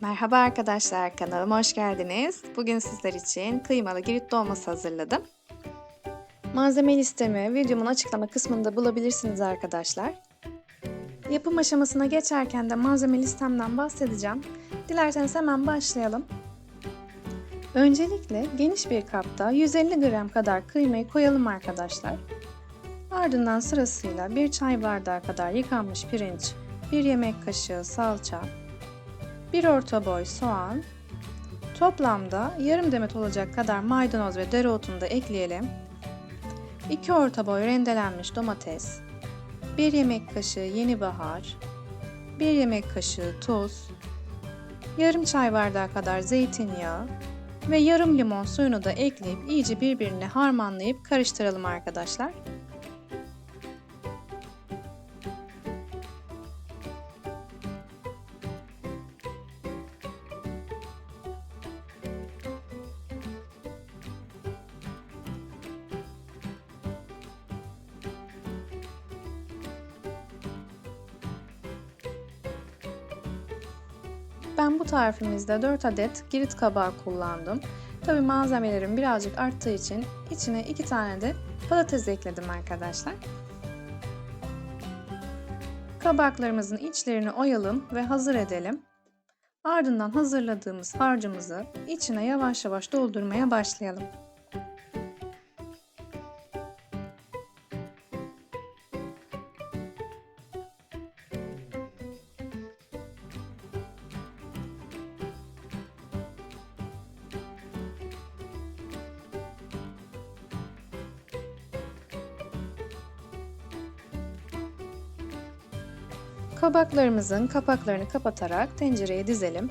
Merhaba arkadaşlar, kanalıma hoş geldiniz. Bugün sizler için kıymalı girit dolması hazırladım. Malzeme listemi videomun açıklama kısmında bulabilirsiniz arkadaşlar. Yapım aşamasına geçerken de malzeme listemden bahsedeceğim. Dilerseniz hemen başlayalım. Öncelikle geniş bir kapta 150 gram kadar kıymayı koyalım arkadaşlar. Ardından sırasıyla 1 çay bardağı kadar yıkanmış pirinç, 1 yemek kaşığı salça, 1 orta boy soğan, toplamda yarım demet olacak kadar maydanoz ve dereotunu da ekleyelim. 2 orta boy rendelenmiş domates, 1 yemek kaşığı yeni bahar, 1 yemek kaşığı tuz, yarım çay bardağı kadar zeytinyağı ve yarım limon suyunu da ekleyip iyice birbirine harmanlayıp karıştıralım arkadaşlar. Ben bu tarifimizde 4 adet girit kabağı kullandım. Tabi malzemelerim birazcık arttığı için içine 2 tane de patates ekledim arkadaşlar. Kabaklarımızın içlerini oyalım ve hazır edelim. Ardından hazırladığımız harcımızı içine yavaş yavaş doldurmaya başlayalım. Kabaklarımızın kapaklarını kapatarak tencereye dizelim.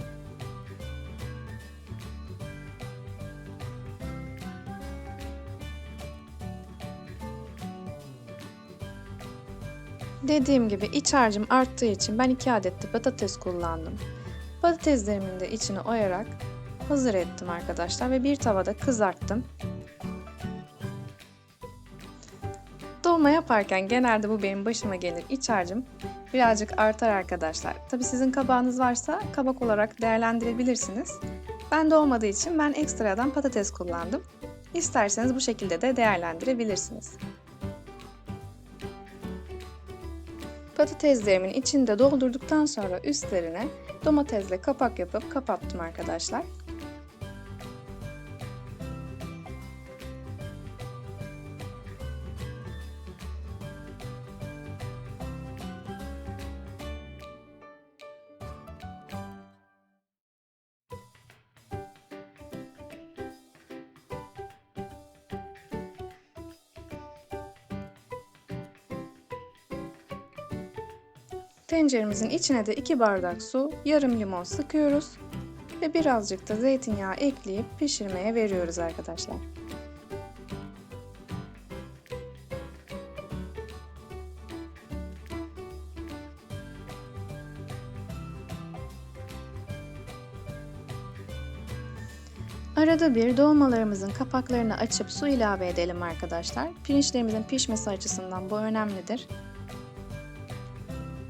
Dediğim gibi iç harcım arttığı için ben 2 adet de patates kullandım. Patateslerimin de içine oyarak hazır ettim arkadaşlar ve bir tavada kızarttım. Dolma yaparken genelde bu benim başıma gelir. İç harcım birazcık artar arkadaşlar. Tabi sizin kabağınız varsa kabak olarak değerlendirebilirsiniz. Ben de olmadığı için ben ekstradan patates kullandım. İsterseniz bu şekilde de değerlendirebilirsiniz. Patateslerimin içinde doldurduktan sonra üstlerine domatesle kapak yapıp kapattım arkadaşlar. Tenceremizin içine de 2 bardak su, yarım limon sıkıyoruz ve birazcık da zeytinyağı ekleyip pişirmeye veriyoruz arkadaşlar. Arada bir dolmalarımızın kapaklarını açıp su ilave edelim arkadaşlar. Pirinçlerimizin pişmesi açısından bu önemlidir.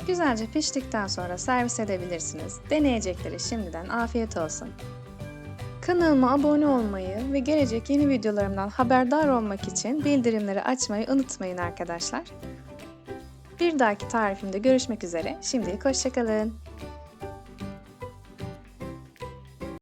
Güzelce piştikten sonra servis edebilirsiniz. Deneyecekleri şimdiden afiyet olsun. Kanalıma abone olmayı ve gelecek yeni videolarımdan haberdar olmak için bildirimleri açmayı unutmayın arkadaşlar. Bir dahaki tarifimde görüşmek üzere. Şimdilik hoşçakalın.